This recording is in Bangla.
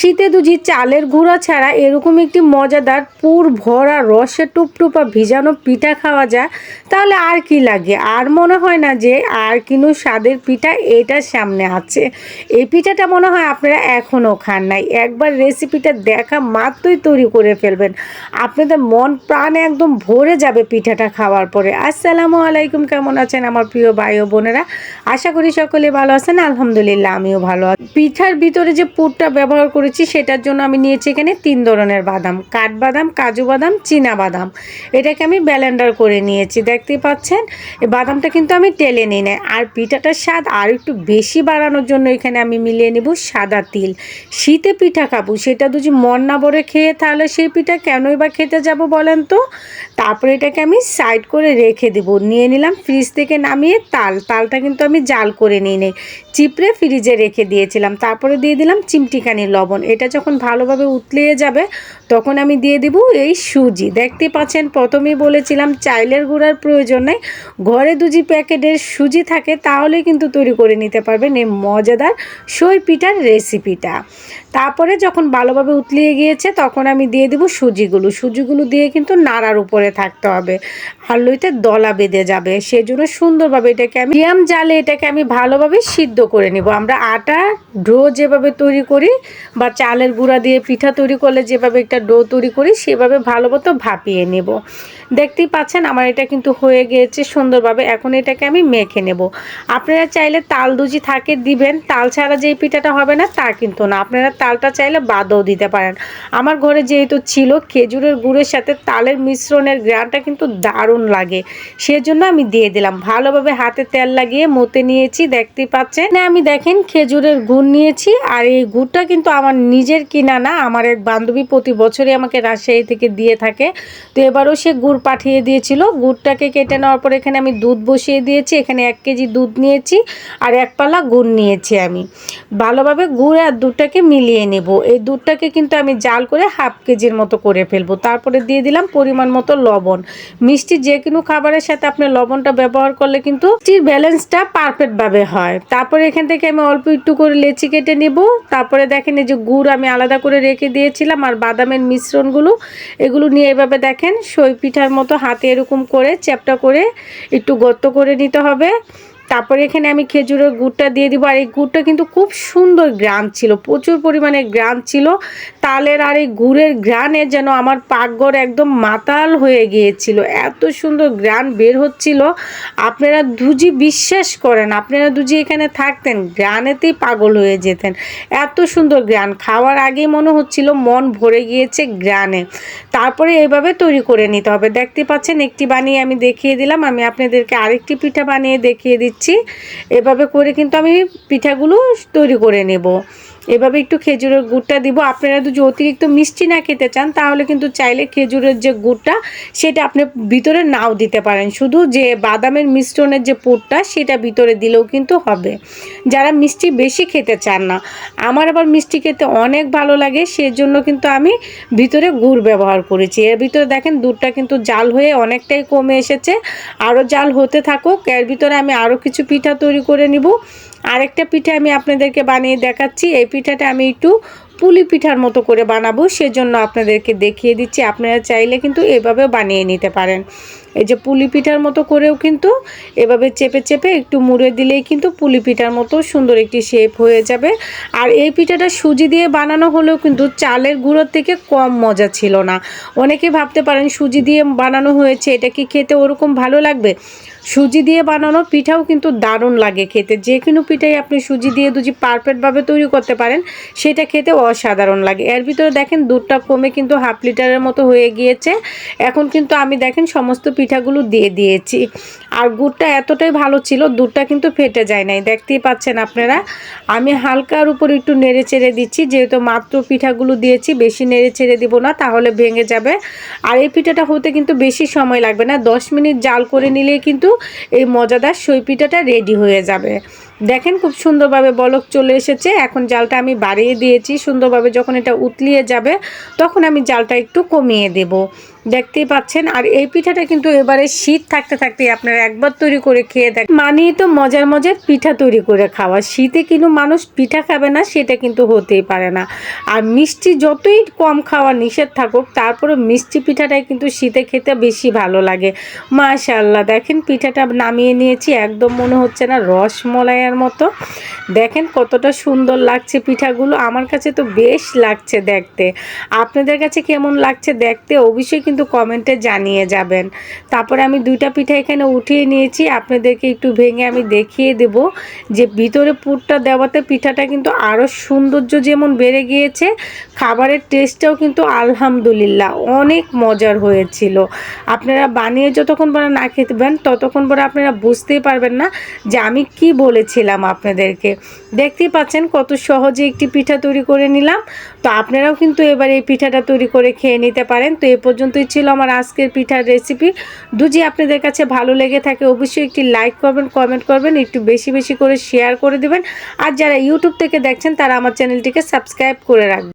শীতে দুজি চালের গুঁড়া ছাড়া এরকম একটি মজাদার পুর ভরা রসে টুপটুপা ভিজানো পিঠা খাওয়া যায়, তাহলে আর কি লাগে? আর মনে হয় না যে আর কিনো স্বাদের পিঠা এটার সামনে আছে। এই পিঠাটা মনে হয় আপনারা এখনও খান নাই। একবার রেসিপিটা দেখা মাত্রই তৈরি করে ফেলবেন। আপনাদের মন, প্রাণ একদম ভরে যাবে পিঠাটা খাওয়ার পরে। আসসালামু আলাইকুম, কেমন আছেন আমার প্রিয় ভাই ও বোনেরা? আশা করি সকলে ভালো আছেন। আলহামদুলিল্লাহ, আমিও ভালো আছি। পিঠার ভিতরে যে পুরটা ব্যবহার করেছি, সেটার জন্য আমি নিয়েছি এখানে তিন ধরনের বাদাম। কাঠবাদাম, কাজু বাদাম, চীনা বাদাম। এটাকে আমি ব্যালেন্ডার করে নিয়েছি, দেখতে পাচ্ছেন? বাদামটা কিন্তু আমি টেলে নিই নাই। আর পিঠাটার স্বাদ আর একটু বেশি বাড়ানোর জন্য এখানে আমি মিলিয়ে নেব সাদা তিল। শীতে পিঠা খাব, সেটা যদি মন না ভরে খেয়ে তাহলে সেই পিঠা কেনই বা খেতে যাব বলেন তো? তারপরে এটাকে আমি সাইড করে রেখে দেব। নিয়ে নিলাম ফ্রিজ থেকে নামিয়ে তাল। তালটা কিন্তু আমি জাল করে নিই নেই। চিপড়ে ফ্রিজে রেখে দিয়েছিলাম। তারপরে দিয়ে দিলাম চিমটিকানি লবণ। এটা যখন ভালোভাবে উতলিয়ে যাবে তখন আমি দিয়ে দেব এই সুজি। দেখতে পাচ্ছেন, প্রথমেই বলেছিলাম চাইলের গুঁড়ার প্রয়োজন নেই। ঘরে দুজি প্যাকেটের সুজি থাকে, তাহলে কিন্তু তৈরি করে নিতে পারবেন এই মজাদার সই পিঠার রেসিপিটা। তারপরে যখন ভালোভাবে উতলিয়ে গিয়েছে, তখন আমি দিয়ে দেবো সুজিগুলো। সুজিগুলো দিয়ে কিন্তু নাড়ার উপরে থাকতে হবে। আর লইতে দলা বেঁধে যাবে। সেজন্য সুন্দরভাবে এটাকে আমি মিডিয়াম জালে এটাকে আমি ভালোভাবে সিদ্ধ করে নিব। আমরা আটা, ডো যেভাবে তৈরি করি বা চালের গুঁড়া দিয়ে পিঠা তৈরি করলে যেভাবে একটা ডো তৈরি করি, সেভাবে ভালো মতো ভাপিয়ে নেব। দেখতেই পাচ্ছেন আমার এটা কিন্তু হয়ে গিয়েছে সুন্দরভাবে। এখন এটাকে আমি মেখে নেব। আপনারা চাইলে তাল দুজি থাকে দিবেন, তাল ছাড়া যেই পিঠাটা হবে না তা কিন্তু না। আপনারা তালটা চাইলে বাদও দিতে পারেন। আমার ঘরে যেহেতু ছিল, খেজুরের গুড়ের সাথে তালের মিশ্রণের গ্রানটা কিন্তু দারুণ লাগে। সেজন্য আমি দিয়ে দিলাম। ভালোভাবে হাতে তেল লাগিয়ে মতে নিয়েছি, দেখতেই পাচ্ছেন। আমি দেখেন খেজুরের গুড় নিয়েছি, আর এই গুড়টা কিন্তু আমার নিজের কিনা না, আমার এক বান্ধবী প্রতি বছরই আমাকে রাজশাহী থেকে দিয়ে থাকে। তো এবারও সে গুড় পাঠিয়ে দিয়েছিল। গুড়টাকে কেটে নেওয়ার পর এখানে আমি দুধ বসিয়ে দিয়েছি। এখানে এক কেজি দুধ নিয়েছি আর এক পালা গুড় নিয়েছি আমি। ভালোভাবে গুড় আর দুধটাকে মিলিয়ে নেব। এই দুধটাকে কিন্তু আমি জাল করে হাফ কেজির মতো করে ফেলব। তারপরে দিয়ে দিলাম পরিমাণ মতো লবণ। মিষ্টি যে কোনো খাবারের সাথে আপনি লবণটা ব্যবহার করলে কিন্তু মিষ্টির ব্যালেন্সটা পারফেক্টভাবে হয়। তারপরে এখান থেকে আমি অল্প একটু করে লেচি কেটে নেব। তারপরে দেখেন এই যে গুড় আমি আলাদা করে রেখে দিয়েছিলাম আর বাদামের মিশ্রণগুলো, এগুলো নিয়ে এভাবে দেখেন, সই পিঠার মতো হাতে এরকম করে চ্যাপটা করে একটু গর্ত করে নিতে হবে। তারপরে এখানে আমি খেজুরের গুড়টা দিয়ে দিব। আর এই গুড়টা কিন্তু খুব সুন্দর গ্রান ছিল, প্রচুর পরিমাণে গ্রান ছিল। তালের আর এই গুড়ের গ্রানে যেন আমার পাকঘর একদম মাতাল হয়ে গিয়েছিল। এত সুন্দর গ্রান বের হচ্ছিল। আপনারা দুজি বিশ্বাস করেন, আপনারা দুজি এখানে থাকতেন, গ্রানেতেই পাগল হয়ে যেতেন। এত সুন্দর গ্রান, খাওয়ার আগেই মনে হচ্ছিল মন ভরে গিয়েছে গ্রানে। তারপরে এইভাবে তৈরি করে নিতে হবে। দেখতে পাচ্ছেন, একটি বানিয়ে আমি দেখিয়ে দিলাম। আমি আপনাদেরকে আরেকটি পিঠা বানিয়ে দেখিয়ে দিচ্ছি। এভাবে করে কিন্তু আমি পিঠাগুলো তৈরি করে নেব। এভাবে একটু খেজুরের গুড়টা দিব। আপনারা যদি অতিরিক্ত মিষ্টি না খেতে চান, তাহলে কিন্তু চাইলে খেজুরের যে গুড়টা, সেটা আপনি ভিতরে নাও দিতে পারেন। শুধু যে বাদামের মিশ্রণের যে পুরটা, সেটা ভিতরে দিলেও কিন্তু হবে। যারা মিষ্টি বেশি খেতে চান না, আমার আবার মিষ্টি খেতে অনেক ভালো লাগে, সেজন্য কিন্তু আমি ভিতরে গুড় ব্যবহার করেছি। এর ভিতরে দেখেন, দুধটা কিন্তু জাল হয়ে অনেকটাই কমে এসেছে। আরও জাল হতে থাকুক, এর ভিতরে আমি আরও কিছু পিঠা তৈরি করে নিব। আরেকটা পিঠা আমি আপনাদেরকে বানিয়ে দেখাচ্ছি। এই পিঠাটা আমি একটু পুলি পিঠার মতো করে বানাবো, সেজন্য আপনাদেরকে দেখিয়ে দিচ্ছি। আপনারা চাইলে কিন্তু এভাবে বানিয়ে নিতে পারেন। এই যে পুলি পিঠার মতো করেও কিন্তু এভাবে চেপে চেপে একটু মুড়ে দিলেই কিন্তু পুলি পিঠার মতো সুন্দর একটি শেপ হয়ে যাবে। আর এই পিঠাটা সুজি দিয়ে বানানো হলেও কিন্তু চালের গুঁড়োর থেকে কম মজা ছিল না। অনেকে ভাবতে পারেন সুজি দিয়ে বানানো হয়েছে, এটা কি খেতে ওরকম ভালো লাগবে? সুজি দিয়ে বানানো পিঠাও কিন্তু দারুণ লাগে খেতে। যে কোনো পিঠাই আপনি সুজি দিয়ে দুজি পারফেক্টভাবে তৈরি করতে পারেন, সেটা খেতে অসাধারণ লাগে। এর ভিতরে দেখেন দুধটা কমে কিন্তু হাফ লিটারের মতো হয়ে গিয়েছে। এখন কিন্তু আমি দেখেন সমস্ত পিঠাগুলো দিয়ে দিয়েছি। আর গুড়টা এতটাই ভালো ছিল, দুধটা কিন্তু ফেটে যায় নাই। দেখতেই পাচ্ছেন আপনারা, আমি হালকার উপর একটু নেড়ে চেড়ে দিচ্ছি, যেহেতু মাত্র পিঠাগুলো দিয়েছি, বেশি নেড়ে চেড়ে দিব না, তাহলে ভেঙে যাবে। আর এই পিঠাটা হতে কিন্তু বেশি সময় লাগবে না, দশ মিনিট জাল করে নিলেই কিন্তু এই মজাদার সই পিঠাটা রেডি হয়ে যাবে। দেখেন খুব সুন্দরভাবে বলক চলে এসেছে, এখন জালটা আমি বাড়িয়ে দিয়েছি, সুন্দরভাবে যখন এটা উতলিয়ে যাবে, তখন আমি জালটা একটু কমিয়ে দেব। দেখতেই পাচ্ছেন। আর এই পিঠাটা কিন্তু এবারে শীত থাকতে থাকতে আপনারা একবার তৈরি করে খেয়ে দেখ মানিয়ে তো মজার মজার পিঠা তৈরি করে খাওয়া। শীতে কিন্তু মানুষ পিঠা খাবে না, সেটা কিন্তু হতেই পারে না। আর মিষ্টি যতই কম খাওয়া নিষেধ থাকুক তারপরে মিষ্টি পিঠাটাই কিন্তু শীতে খেতে বেশি ভালো লাগে। মাশাল্লাহ দেখেন পিঠাটা নামিয়ে নিয়েছি, একদম মনে হচ্ছে না রসমলাইয়ের মতো। দেখেন কতটা সুন্দর লাগছে পিঠাগুলো, আমার কাছে তো বেশ লাগছে দেখতে। আপনাদের কাছে কেমন লাগছে দেখতে অবশ্যই কিন্তু কমেন্টে জানিয়ে যাবেন। তারপরে আমি দুইটা পিঠা এখানে উঠিয়ে নিয়েছি, আপনাদেরকে একটু ভেঙে আমি দেখিয়ে দেব যে ভিতরে পুরটা দেওয়াতে পিঠাটা কিন্তু আরও সৌন্দর্য যেমন বেড়ে গিয়েছে, খাবারের টেস্টটাও কিন্তু আলহামদুলিল্লাহ অনেক মজার হয়েছিল। আপনারা বানিয়ে যতক্ষণ পরে না খেতেবেন ততক্ষণ পরে আপনারা বুঝতেই পারবেন না যে আমি কি বলেছিলাম আপনাদেরকে। দেখতেই পাচ্ছেন কত সহজে একটি পিঠা তৈরি করে নিলাম। তো আপনারাও কিন্তু এবার এই পিঠাটা তৈরি করে খেয়ে নিতে পারেন। তো এ পর্যন্তই ছিল আমার আজকের পিঠার রেসিপি দুজি, আপনাদের কাছে ভালো লেগে থাকে অবশ্যই একটি লাইক করবেন কমেন্ট করবেন, একটু বেশি বেশি করে শেয়ার করে দেবেন। আর যারা ইউটিউব থেকে দেখছেন, তারা আমার চ্যানেলটিকে সাবস্ক্রাইব করে রাখবেন।